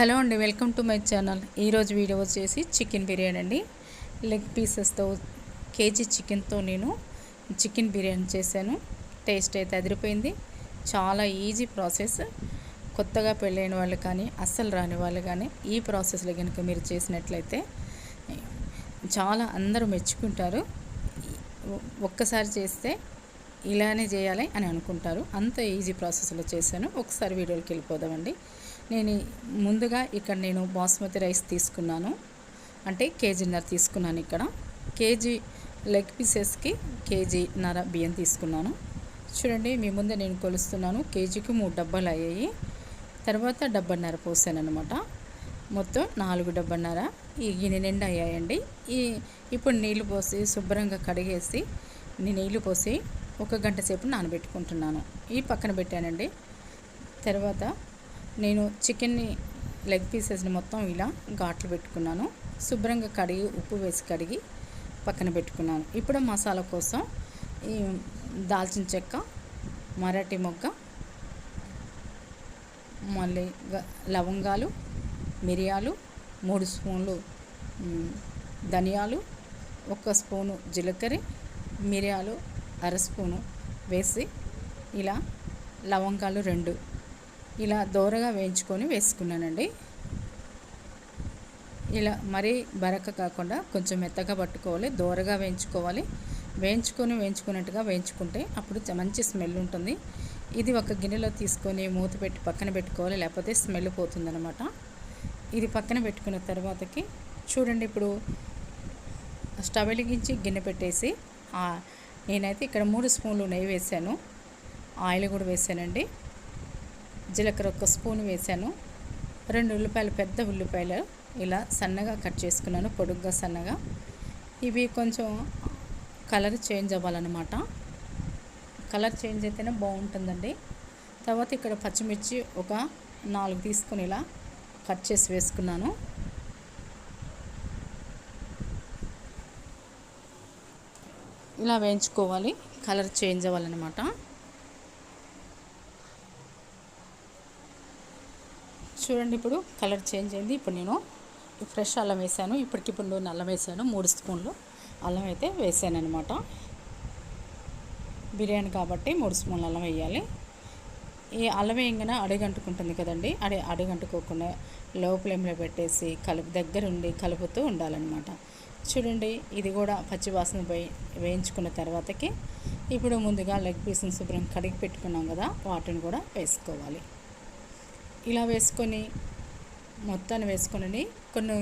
Hello అండి welcome to my channel. ఈరోజు video వచ్చేసి చికెన్ బిర్యానీ అండి. లెగ్ పీసెస్తో కేజీ చికెన్తో నేను చికెన్ బిర్యానీ చేశాను. టేస్ట్ అయితే అదిరిపోయింది. చాలా ఈజీ ప్రాసెస్. కొత్తగా పెళ్ళైన వాళ్ళు కానీ అస్సలు రాని వాళ్ళు కానీ ఈ ప్రాసెస్లో కనుక మీరు చేసినట్లయితే చాలా అందరూ మెచ్చుకుంటారు. ఒక్కసారి చేస్తే ఇలానే చేయాలి అని అనుకుంటారు. అంత ఈజీ ప్రాసెస్లో చేశాను. ఒకసారి వీడియోకి వెళ్ళిపోదామండి. నేను ముందుగా ఇక్కడ నేను బాస్మతి రైస్ తీసుకున్నాను. అంటే కేజీన్నర తీసుకున్నాను ఇక్కడ. కేజీ లెగ్ పీసెస్కి కేజీన్నర బియ్యం తీసుకున్నాను. చూడండి మీ ముందే నేను కొలుస్తున్నాను. కేజీకి మూడు డబ్బాలు అయ్యాయి. తర్వాత డబ్బన్నర పోసాను అనమాట మొత్తం నాలుగు డబ్బన్నర. ఈ గిన్నె నిండా అయ్యాయండి. ఈ ఇప్పుడు నీళ్ళు పోసి శుభ్రంగా కడిగేసి నేను నీళ్ళు పోసి ఒక గంట సేపు నానబెట్టుకుంటున్నాను. ఈ పక్కన పెట్టానండి. తర్వాత నేను చికెన్ని లెగ్ పీసెస్ని మొత్తం ఇలా ఘాట్లు పెట్టుకున్నాను. శుభ్రంగా కడిగి ఉప్పు వేసి కడిగి పక్కన పెట్టుకున్నాను. ఇప్పుడు మసాలా కోసం ఈ దాల్చిన చెక్క మరాఠీ మొగ్గ మళ్ళీ లవంగాలు మిరియాలు మూడు స్పూన్లు ధనియాలు ఒక స్పూను జీలకర్ర మిరియాలు అర స్పూను వేసి ఇలా లవంగాలు రెండు ఇలా దోరగా వేయించుకొని వేసుకున్నానండి. ఇలా మరీ బరక కాకుండా కొంచెం మెత్తగా పట్టుకోవాలి దోరగా వేయించుకోవాలి. వేయించుకొని వేయించుకున్నట్టుగా వేయించుకుంటే అప్పుడు మంచి స్మెల్ ఉంటుంది. ఇది ఒక గిన్నెలో తీసుకొని మూత పెట్టి పక్కన పెట్టుకోవాలి లేకపోతే స్మెల్ పోతుందనమాట ఇది పక్కన పెట్టుకున్న తర్వాతకి చూడండి ఇప్పుడు స్టవ్ వెలిగించి గిన్నె పెట్టేసి నేనైతే ఇక్కడ మూడు స్పూన్లు నెయ్యి వేసాను. ఆయిల్ కూడా వేసానండి. జీలకర్ర ఒక స్పూన్ వేసాను. రెండు ఉల్లిపాయలు పెద్ద ఉల్లిపాయలు ఇలా సన్నగా కట్ చేసుకున్నాను పొడుగ్గా సన్నగా. ఇవి కొంచెం కలర్ చేంజ్ అవ్వాలన్నమాట. కలర్ చేంజ్ అయితేనే బాగుంటుందండి. తర్వాత ఇక్కడ పచ్చిమిర్చి ఒక నాలుగు తీసుకొని ఇలా కట్ చేసి వేసుకున్నాను. ఇలా వేయించుకోవాలి కలర్ చేంజ్ అవ్వాలన్నమాట. చూడండి ఇప్పుడు కలర్ చేంజ్ అయింది. ఇప్పుడు నేను ఫ్రెష్ అల్లం వేసాను. ఇప్పటికిప్పుడు అల్లం వేసాను. మూడు స్పూన్లు అల్లం అయితే వేసాను అనమాట బిర్యానీ కాబట్టి మూడు స్పూన్లు అల్లం వేయాలి. ఈ అల్లం వేయంగానే అడుగంటుకుంటుంది కదండి. అడి అడుగంటుకోకుండా లో ఫ్లేమ్లో పెట్టేసి కలుపు దగ్గరుండి కలుపుతూ ఉండాలన్నమాట. చూడండి ఇది కూడా పచ్చివాసన పోయి వేయించుకున్న తర్వాతకి ఇప్పుడు ముందుగా లెగ్ పీస్ని శుభ్రం కడిగి పెట్టుకున్నాం కదా వాటిని కూడా వేసుకోవాలి. ఇలా వేసుకొని మొత్తాన్ని వేసుకొని కొన్ని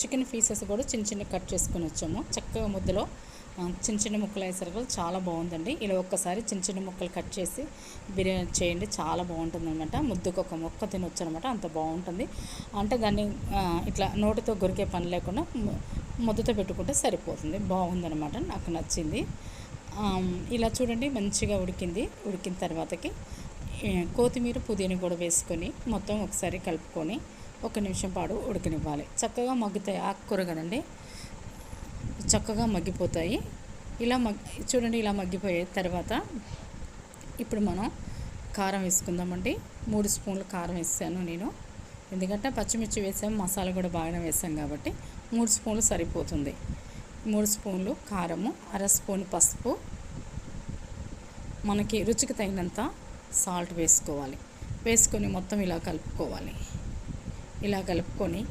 చికెన్ పీసెస్ కూడా చిన్న చిన్న కట్ చేసుకొని వచ్చాము. చక్కగా ముద్దలో చిన్న చిన్న ముక్కలు వేసరికి చాలా బాగుందండి. ఇలా ఒక్కసారి చిన్న చిన్న ముక్కలు కట్ చేసి బిర్యానీ చేయండి చాలా బాగుంటుంది అనమాట ముద్దుకు ఒక ముక్క తినొచ్చు అనమాట అంత బాగుంటుంది. అంటే దాన్ని ఇట్లా నోటితో గొరికే పని లేకుండా ముద్దతో పెట్టుకుంటే సరిపోతుంది. బాగుందనమాట నాకు నచ్చింది. ఇలా చూడండి మంచిగా ఉడికింది. ఉడికిన తర్వాతకి కొత్తిమీర పుదీనా కూడా వేసుకొని మొత్తం ఒకసారి కలుపుకొని ఒక నిమిషం పాటు ఉడకనివ్వాలి. చక్కగా మగ్గుతాయి ఆకుకూర కదండి చక్కగా మగ్గిపోతాయి. ఇలా మగ్ చూడండి ఇలా మగ్గిపోయే తర్వాత ఇప్పుడు మనం కారం వేసుకుందామండి. మూడు స్పూన్లు కారం వేసాను నేను. ఎందుకంటే పచ్చిమిర్చి వేసాము మసాలా కూడా బాగానే వేసాం కాబట్టి మూడు స్పూన్లు సరిపోతుంది. మూడు స్పూన్లు కారము అర స్పూన్ పసుపు. మనకి రుచికి తగినంత సాల్ట్ వేసుకోవాలి. వేసుకొని మొత్తం ఇలా కలుపుకోవాలి. ఇలా కలుపుకొని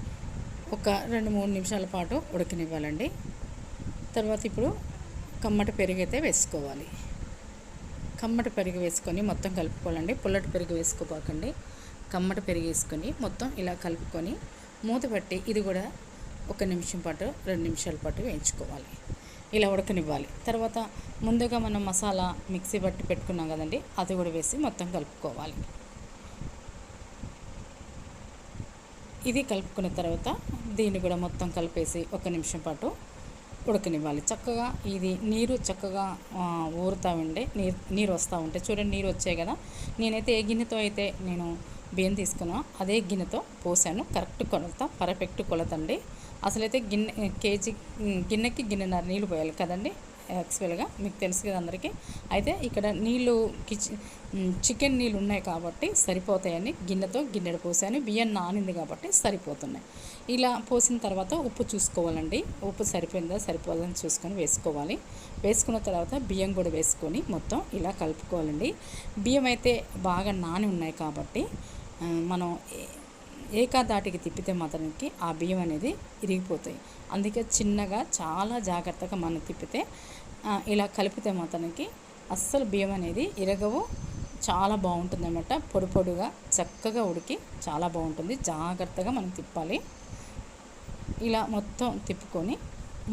ఒక రెండు మూడు నిమిషాల పాటు ఉడకనివ్వాలండి. తర్వాత ఇప్పుడు కమ్మటి పెరుగైతే అయితే వేసుకోవాలి. కమ్మటి పెరుగు వేసుకొని మొత్తం కలుపుకోవాలండి. పుల్లటి పెరుగు వేసుకోపోకండి కమ్మటి పెరుగు వేసుకొని మొత్తం ఇలా కలుపుకొని మూత పట్టి ఇది కూడా ఒక నిమిషం పాటు రెండు నిమిషాల పాటు వేయించుకోవాలి. ఇలా ఉడకనివ్వాలి. తర్వాత ముందుగా మనం మసాలా మిక్సీ పట్టి పెట్టుకున్నాం కదండి అది కూడా వేసి మొత్తం కలుపుకోవాలి. ఇది కలుపుకున్న తర్వాత దీన్ని కూడా మొత్తం కలిపేసి ఒక నిమిషం పాటు ఉడకనివ్వాలి. చక్కగా ఇది నీరు చక్కగా ఊరుతూ ఉండే నీరు నీరు వస్తూ ఉంటే చూడండి నీరు వచ్చాయి కదా. నేనైతే ఏ గిన్నెతో అయితే నేను బియ్యం తీసుకున్నా అదే గిన్నెతో పోసాను. కరెక్ట్ కొలత పర్ఫెక్ట్ కొలత అండి. అసలైతే గిన్నె కేజీ గిన్నెకి గిన్నెన్నర నీళ్ళు పోయాలి కదండి యాక్చువల్గా మీకు తెలుసు కదా అందరికీ. అయితే ఇక్కడ నీళ్ళు కిచెన్ చికెన్ నీళ్ళు ఉన్నాయి కాబట్టి సరిపోతాయని గిన్నెతో గిన్నెడు పోసాను. బియ్యం నానింది కాబట్టి సరిపోతున్నాయి. ఇలా పోసిన తర్వాత ఉప్పు చూసుకోవాలండి. ఉప్పు సరిపోయిందా సరిపోదని చూసుకొని వేసుకోవాలి. వేసుకున్న తర్వాత బియ్యం కూడా వేసుకొని మొత్తం ఇలా కలుపుకోవాలండి. బియ్యం అయితే బాగా నాని ఉన్నాయి కాబట్టి మనం ఏకాదాటికి తిప్పితే మాత్రానికి ఆ బియ్యం అనేది ఇరిగిపోతాయి. అందుకే చిన్నగా చాలా జాగ్రత్తగా మనం తిప్పితే ఇలా కలిపితే మాత్రానికి అస్సలు బియ్యం అనేది ఇరగవు. చాలా బాగుంటుంది అనమాట పొడి పొడిగా చక్కగా ఉడికి చాలా బాగుంటుంది. జాగ్రత్తగా మనం తిప్పాలి. ఇలా మొత్తం తిప్పుకొని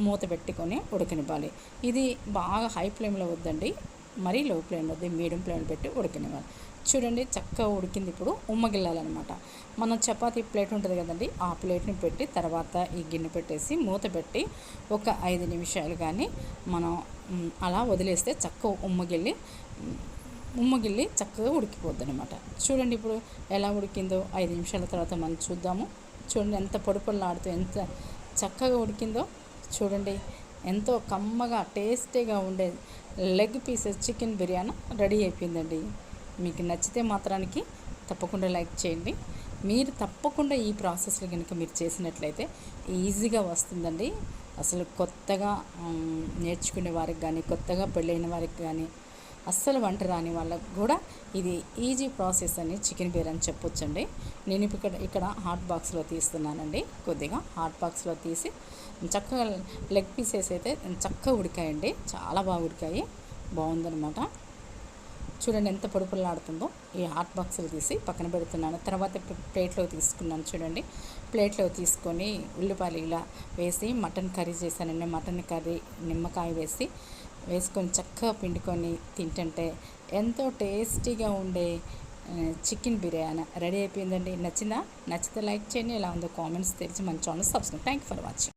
మూత పెట్టుకొని ఉడకనివ్వాలి. ఇది బాగా హై ఫ్లేమ్లో వద్దండి. మరీ లో ఫ్లేమ్ వద్ద మీడియం ఫ్లేమ్ పెట్టి ఉడకనివ్వాలి. చూడండి చక్కగా ఉడికింది ఇప్పుడు ఉమ్మగిల్లాలన్నమాట. మనం చపాతీ ప్లేట్ ఉంటుంది కదండి ఆ ప్లేట్ని పెట్టి తర్వాత ఈ గిన్నె పెట్టేసి మూత పెట్టి ఒక ఐదు నిమిషాలు కానీ మనం అలా వదిలేస్తే చక్కగా ఉమ్మగిల్లి ఉమ్మగిల్లి చక్కగా ఉడికిపోద్ది అనమాట చూడండి ఇప్పుడు ఎలా ఉడికిందో ఐదు నిమిషాల తర్వాత మనం చూద్దాము. చూడండి ఎంత పొడి ఎంత చక్కగా ఉడికిందో. చూడండి. ఎంతో కమ్మగా టేస్టీగా ఉండే leg pieces chicken biryani ready అయిపోయిందండి. మీకు నచ్చితే మాత్రానికి తప్పకుండా లైక్ చేయండి. మీరు తప్పకుండా ఈ ప్రాసెస్లో కనుక మీరు చేసినట్లయితే ఈజీగా వస్తుందండి. అసలు కొత్తగా నేర్చుకునే వారికి కానీ కొత్తగా పెళ్ళైన వారికి కానీ అస్సలు వంట రాని వాళ్ళకు కూడా ఇది ఈజీ ప్రాసెస్ అని చికెన్ బిర్యానీ చెప్పొచ్చండి. నేను ఇక్కడ ఇక్కడ హాట్ బాక్స్లో తీస్తున్నానండి. కొద్దిగా హాట్ బాక్స్లో తీసి చక్కగా లెగ్ పీసెస్ అయితే చక్కగా ఉడికాయండి. చాలా బాగా ఉడికాయి. బాగుందనమాట చూడండి ఎంత పొడుపులాడుతుందో. ఈ హాట్ బాక్స్లో తీసి పక్కన పెడుతున్నాను. తర్వాత ప్లేట్లో తీసుకున్నాను చూడండి. ప్లేట్లో తీసుకొని ఉల్లిపాయలు ఇలా వేసి మటన్ కర్రీ చేశానండి. మటన్ కర్రీ నిమ్మకాయ వేసి వేసుకొని చక్కగా పిండుకొని తింటుంటే ఎంతో టేస్టీగా ఉండే చికెన్ బిర్యానీ. రెడీ అయిపోయిందండి. నచ్చిందా? నచ్చితే లైక్ చేయండి. ఎలా ఉందో కామెంట్స్ తెలిసి మన channel subscribe. Thank you for watching.